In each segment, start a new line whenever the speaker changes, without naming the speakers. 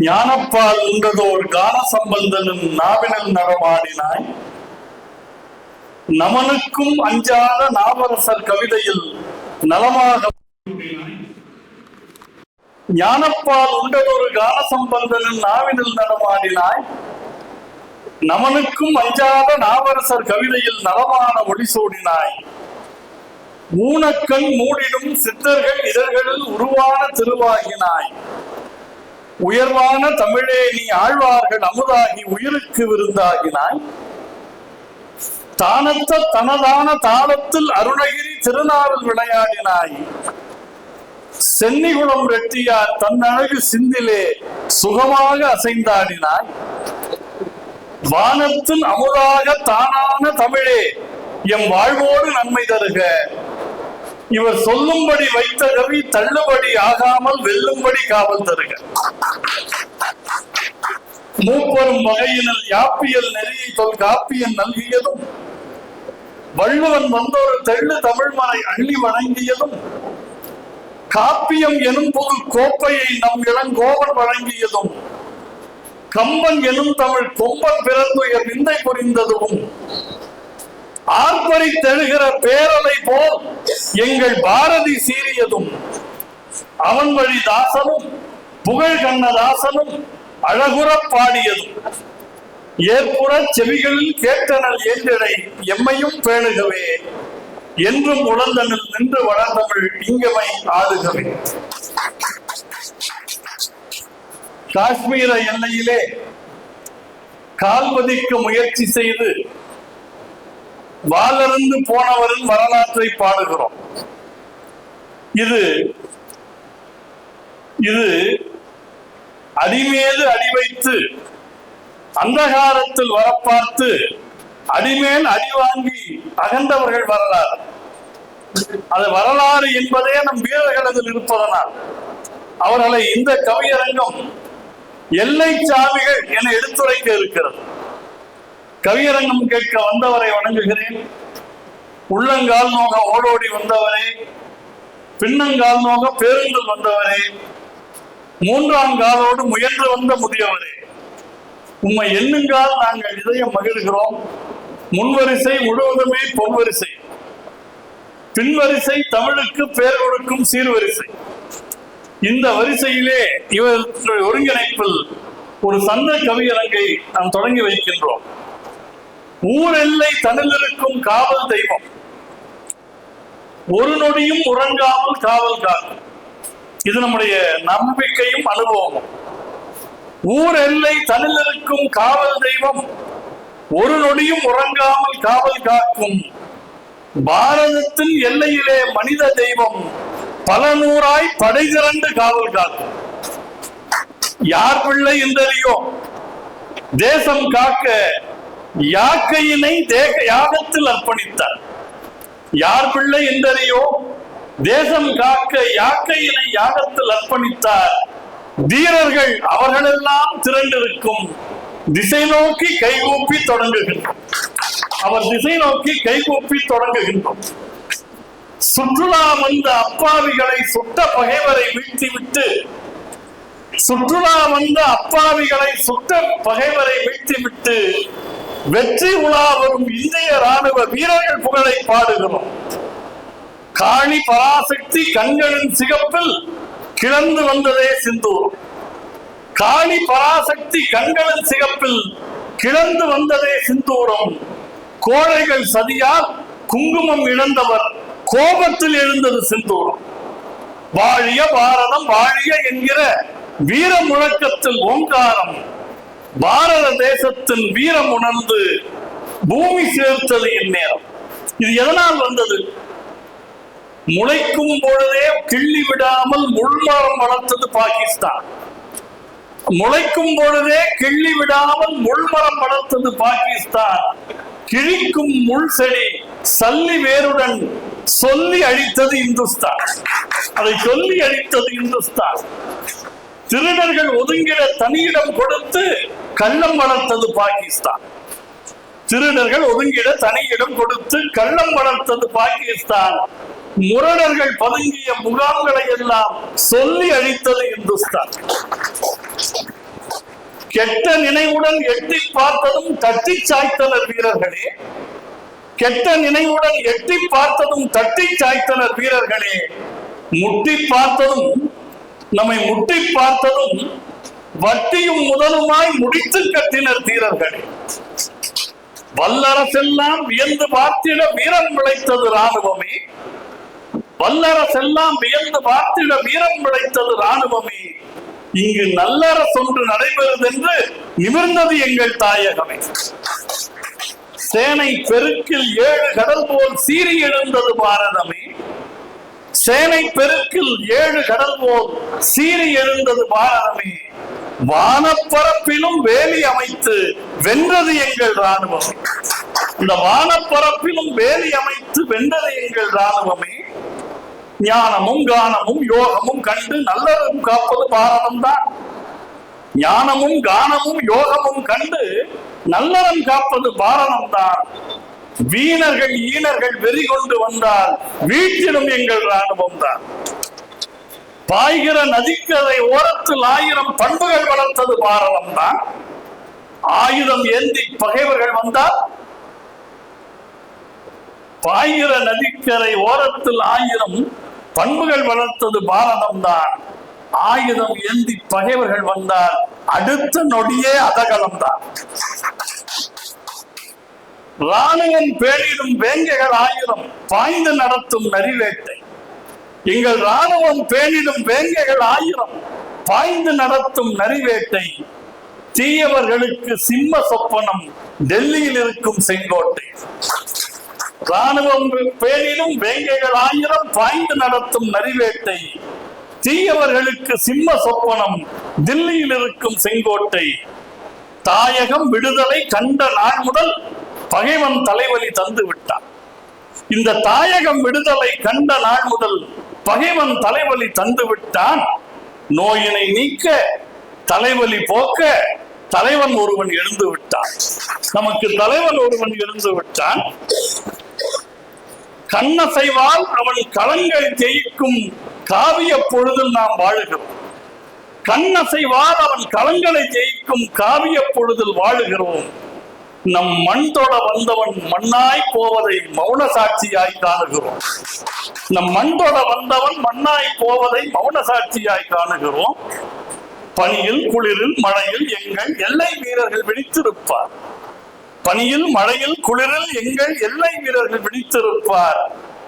ஞானப்பால் உண்டதோர் கான சம்பந்தனும் நாவினல் நரமாடினாய். நமனுக்கும் அஞ்சாத நாவரசர் கவிதையில் நலமாக ஞானப்பால் உண்டதொரு கான சம்பந்தனும் நாவினில் நடமாடினாய் நமனுக்கும் அஞ்சாத நாவரசர் கவிதையில் நலமான ஒளி சூடினாய். மூனக்கண் மூடிடும் சித்தர்கள் இதழ்களில் உருவான திருவாகினாய். உயர்வான தமிழே நீ ஆழ்வார்கள் அமுதாகி உயிருக்கு விருந்தாகினாய். தானத்த தனதான தாளத்தில் அருணகிரி திருநாவில் விளையாடினாய். சென்னிகுளம் வெட்டியார் தன் அழகு சிந்திலே சுகமாக அசைந்தாடினாய். வானத்தில் அமுதாக தானான தமிழே எம் வாழ்வோடு நன்மை தருக. இவர் சொல்லும்படி வைத்த கவி தள்ளுபடி ஆகாமல் வெல்லும்படி காவல் தருக. மூப்பரும் வகையினல் யாப்பியல் நெறியை தொல் காப்பியன் நல்கியதும். வள்ளுவன் வந்தோர் தெள்ளு தமிழ்மறை அள்ளி வணங்கியதும். காப்பியம் எனும் பொது கோப்பையை நம் இளங்கோவன் வழங்கியதும். கம்பன் எனும் தமிழ் கொம்பன் பிறந்துயர் விந்தை புரிந்ததும். ஆர்ப்பரித்தெழுகிற பேரலை போல் எங்கள் பாரதி சீரியதும் அவன் வழி தாசனும் புகழ் கண்ணதாசனும் அழகுறப் பாடியதும். ஏற்புற செவிகளில் கேட்டனல் ஏந்திடை எம்மையும் பேணுகவே என்றும் உழந்தனில் நின்று வளர்ந்தமிழ் இங்கமை ஆடுகவே காஷ்மீர எல்லையிலே கால்பதிக்க முயற்சி செய்து வாளருந்து போனவரின் வரலாற்றை பாடுகிறோம். இது இது அடிமேது அடி வைத்து அந்தகாரத்தில் வரப்பார்த்து அடிமேல் அடி வாங்கி அகண்டவர்கள் வரலாறு. அது வரலாறு என்பதே நம் வீரர்களில் இருப்பதனால். அவர்களை இந்த கவியரங்கம் எல்லை சாமிகள் என எடுத்துரைக்க இருக்கிறது. கவியரங்கம் கேட்க வந்தவரை வணங்குகிறேன். உள்ளங்கால் நோக ஓடோடி வந்தவரே. பின்னங்கால் நோக பேருந்தில் வந்தவரே. மூன்றாம் காலோடு முயன்று வந்த முதியவரே. உம்மை எண்ணுங்கால் நாங்கள் இதயம் மகிழ்கிறோம். முன்வரிசை முழுவதுமே பொன்வரிசை. பின்வரிசை தமிழுக்கு பேர் கொடுக்கும் சீர்வரிசை. இந்த வரிசையிலே இவர் ஒருங்கிணைப்பில் ஒரு சந்த கவியரங்கை நாம் தொடங்கி வைக்கின்றோம். ஊர் எல்லை தனிலிருக்கும் காவல் தெய்வம். ஒரு நொடியும் உறங்காமல் காவல் காக்கும் இது நம்முடைய நம்பிக்கையும் அனுபவமும். ஊர் எல்லை தனிலிருக்கும் காவல் தெய்வம். ஒரு நொடியும் உறங்காமல் காவல் காக்கும். பாரதத்தின் எல்லையிலே மனித தெய்வம். பல நூறாய் படை திரண்டு காவல் காக்கும். யார் பிள்ளை என்றறியோ. தேசம் காக்க யாக்கையினை தேக யாகத்தில் அர்ப்பணித்தார். யார் பிள்ளை என்றறியோ? தேசம் காக்க யாக்கையினை யாகத்தில் அர்ப்பணித்தார். வீரர்கள் அவர்களெல்லாம் திரண்டிருக்கும் திசை நோக்கி கைகூப்பி தொடங்குகின்றோம். அவர் திசை நோக்கி கைகூப்பி தொடங்குகின்றோம். சுற்றுலா வந்த அப்பாவிகளை சுட்ட பகைவரை வீழ்த்திவிட்டு சுற்றுலா வந்த அப்பாவிகளை சுத்த பகைவரை வீழ்த்திவிட்டு வெற்றி உலா வரும் இந்திய ராணுவ வீரர்கள் புகழை பாடுகிறோம். காணி பராசக்தி கண்களின் சிகப்பில் கிளந்து வந்ததே சிந்தூர். காளி பராசக்தி கண்களின் சிகப்பில் கிளந்து வந்ததே சிந்தூரம். கோழைகள் சதியால் குங்குமம் இழந்தவர் கோபத்தில் எழுந்தது சிந்தூரம் வாழிய பாரதம் வாழிய என்கிற வீர முழக்கத்தில் ஓங்காரம். பாரத தேசத்தின் வீரம் உணர்ந்து பூமி சேர்த்தது இந்நேரம். இது எதனால் வந்தது? முளைக்கும் பொழுதே கிள்ளி விடாமல் முள்மரம் வளர்த்தது பாகிஸ்தான். முளைக்கும் பொழுதே கிள்ளி விடாமல் முள்மரம் வளர்த்தது பாகிஸ்தான். கிழிக்கும் முள் செடி சல்லி வேருடன் சொல்லி அழித்தது இந்துஸ்தான். அதை சொல்லி அழித்தது இந்துஸ்தான். திருடர்கள் ஒதுங்கிட தனியிடம் கொடுத்து கள்ளம் வளர்த்தது பாகிஸ்தான். திருடர்கள் ஒதுங்கிட தனியிடம் கொடுத்து கள்ளம் வளர்த்தது பாகிஸ்தான். முரடர்கள் பதுங்கிய முகாம்களை எல்லாம் சொல்லி அழித்தது இந்துஸ்தான். கெட்ட நினைவுடன் எட்டி பார்த்ததும் தட்டி சாய்த்தனர் வீரர்களே. கெட்ட நினைவுடன் எட்டி பார்த்ததும் தட்டி சாய்த்தனர் வீரர்களே. முட்டி பார்த்ததும் நம்மை முட்டி பார்த்ததும் வட்டியும் முதலுமாய் முடித்து கட்டினர் தீரர்கள். வல்லரசெல்லாம் வியந்து பார்த்திட வீரம் விளைத்தது ராணுவமே வல்லரசெல்லாம் வியந்து பார்த்திட வீரம் விளைத்தது ராணுவமே இங்கு நல்லரசொன்று நடைபெறுதென்று நிமிர்ந்தது எங்கள் தாயகமே. சேனை பெருக்கில் ஏழு கடல் போல் சீறி எழுந்தது பாரதமே. சேனை பெருக்கில் ஏழு கடல் போல் சீறி எழுந்தது பாரதமே வானப்பரப்பிலும் வேலி அமைத்து வென்றது எங்கள் ராணுவம் இந்த வானப்பரப்பிலும் வேலி அமைத்து வென்றது எங்கள் ராணுவமே ஞானமும் கானமும் யோகமும் கண்டு நல்லதும் காப்பது பாரதம் தான் ஞானமும் கானமும் யோகமும் கண்டு நல்லறம் காப்பது பாரதம் தான் வீணர்கள் ஈனர்கள் வெறி கொண்டு வந்தால் வீட்டிலும் எங்கள் ராணுவம் தான். பாய்கிற நதிக்கரை ஓரத்தில் ஆயிரம் பண்புகள் வளர்த்தது பாரதம் தான். ஆயுதம் ஏந்தி பகைவர்கள் வந்தால் பாய்கிற நதிக்கரை ஓரத்தில் ஆயிரம் பண்புகள் வளர்த்தது பாரதம் தான். ஆயுதம் ஏந்தி பகைவர்கள் வந்தால் அடுத்த நொடியே அதகலம் தான். ராணுவம் பேணிடும் வேங்கைகள் ஆயிரம் பாய்ந்து நடத்தும் நரிவேட்டை. எங்கள் ராணுவம் பேணிடும் வேங்கைகள் ஆயிரம் பாய்ந்து நடத்தும் நரிவேட்டை. தீயவர்களுக்கு சிம்ம சொப்பனம் டெல்லியில் இருக்கும் செங்கோட்டை. ராணுவம் பேரிலும் வேங்கைகள் ஆயிரம் பாய்ந்து நடத்தும் நரிவேட்டை. தீயவர்களுக்கு சிம்ம சொப்பனம் தில்லியில் இருக்கும் செங்கோட்டை. தாயகம் விடுதலை கண்ட நாள் முதல் பகைவன் தலைவலி தந்து விட்டான். இந்த தாயகம் விடுதலை கண்ட நாள் முதல் பகைவன் தலைவலி தந்து விட்டான். நோயினை நீக்க தலைவலி போக்க தலைவன் ஒருவன் எழுந்து விட்டான். நமக்கு தலைவன் ஒருவன் எழுந்து விட்டான். கண்ணசைவால் அவன் களங்கள் ஜெயிக்கும் காவிய பொழுதில் நாம் வாழுகிறோம். கண்ணசைவால் அவன் களங்களை ஜெயிக்கும் காவிய பொழுதில் வாழுகிறோம். நம் மண் தொட வந்தவன் மண்ணாய் போவதை மௌன சாட்சியாய் காணுகிறோம். நம் மண் தொட வந்தவன் மண்ணாய் போவதை மௌன சாட்சியாய் காணுகிறோம். பனியில் குளிரில் மழையில் எங்கள் எல்லை வீரர்கள் விழித்திருப்பார். பனியில் மழையில் குளிரில் எங்கள் எல்லை வீரர்கள் விழித்திருப்பார்.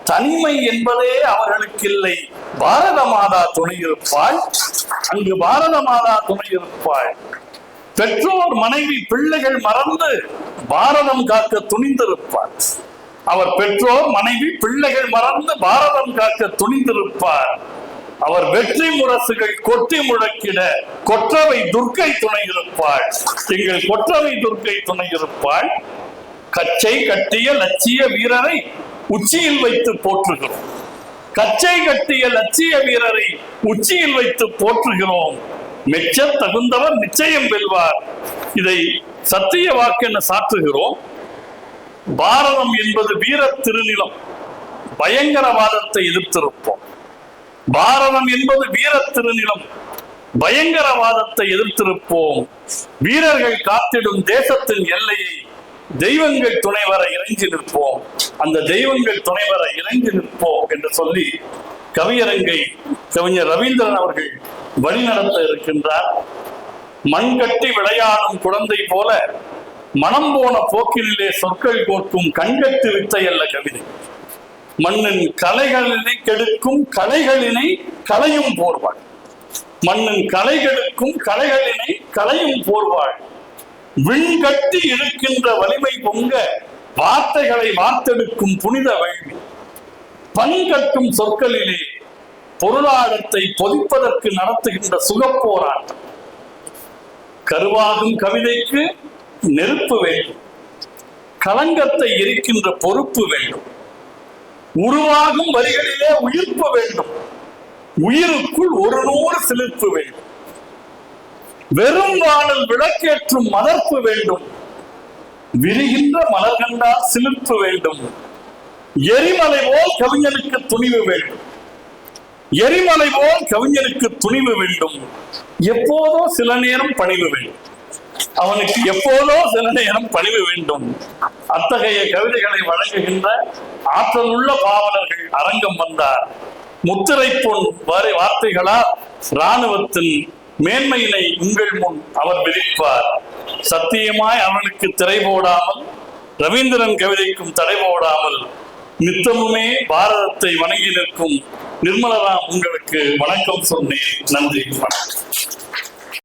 தனிமை என்பதே அவர்களுக்கு இல்லை பாரத மாதா துணை இருப்பாள் அங்கு பாரத மாதா துணை இருப்பாள் பெற்றோர் மனைவி பிள்ளைகள் மறந்து பாரதம் காக்க துணிந்திருப்பார். அவர் பெற்றோர் மனைவி பிள்ளைகள் மறந்து பாரதம் காக்க துணிந்திருப்பார். அவர் வெற்றி முரசுகள் கொட்டி முழக்கிட கொற்றவை துர்க்கை துணை இருப்பாள் எங்கள் கொற்றவை துர்க்கை துணை இருப்பாள் கச்சை கட்டிய லட்சிய வீரரை உச்சியில் வைத்து போற்றுகிறோம். கச்சை கட்டிய லட்சிய வீரரை உச்சியில் வைத்து போற்றுகிறோம். மெச்ச தகுந்தவர் நிச்சயம் வெல்வார். இதை சத்திய வாக்கென சாற்றுகிறோம். பாரதம் என்பது வீர திருநிலம். பயங்கரவாதத்தை எதிர்த்திருப்போம். பாரதம் என்பது வீர திருநிலம். பயங்கரவாதத்தை எதிர்த்திருப்போம். வீரர்கள் காத்திடும் தேசத்தின் எல்லையை தெய்வங்கள் துணை வர இறங்கி நிற்போம். அந்த தெய்வங்கள் துணை வர இறங்கி நிற்போம் என்று சொல்லி கவியரங்கை கவிஞர் ரவீந்திரன் அவர்கள் வழிநடத்த இருக்கின்றார் மண் கட்டி விளையாடும் குழந்தை போல மனம் போன போக்கிலே சொற்கள் கோர்க்கும் கண்கட்டு வித்தை அல்ல கவிதை. மண்ணின் கலைகளினை கெடுக்கும் கலைகளினை கலையும் போர்வாள். மண்ணின் கலை கெடுக்கும் கலைகளினை கலையும் போர்வாள். விண்கட்டி இருக்கின்ற வலிமை பொங்க வார்த்தைகளை வார்த்தெடுக்கும் புனித வழி பண்கட்டும் சொற்களிலே பொருளாதாரத்தை பொதிப்பதற்கு நடத்துகின்ற சுகப்போராட்டம். கருவாகும் கவிதைக்கு நெருப்பு வேண்டும். களங்கத்தை எரிக்கின்ற பொறுப்பு வேண்டும். உருவாகும் வரிகளிலே உயிர்ப்பு வேண்டும். உயிருக்குள் ஒரு நூறு சிலிர்ப்பு வேண்டும். வெறும் வாழல் விளக்கேற்றும் மலர்ப்பு வேண்டும். விரிகின்ற மலர் கண்டால் சிலிர்ப்பு வேண்டும். எரிமலை போல் கவிஞனுக்கு துணிவு வேண்டும். எரிமலை போல் கவிஞனுக்கு துணிவு வேண்டும். எப்போதோ சில நேரம் பணிவு வேண்டும். அவனுக்கு எப்போதோ சில நேரம் பணிவு வேண்டும். அத்தகைய கவிதைகளை வழங்குகின்ற ஆற்றலுள்ள பாவலர்கள் அரங்கம் வந்தார். முத்திரை பொன் வரை வார்த்தைகளால் இராணுவத்தின் மேன்மையினை உங்கள் முன் அவர் விதிப்பார். சத்தியமாய் அவனுக்கு திரை போடாமல் ரவீந்திரன் கவிதைக்கும் தடை போடாமல் நித்தமுமே பாரதத்தை வணங்கி நிற்கும் நிர்மலராம் உங்களுக்கு வணக்கம் சொன்னேன். நன்றி வணக்கம்.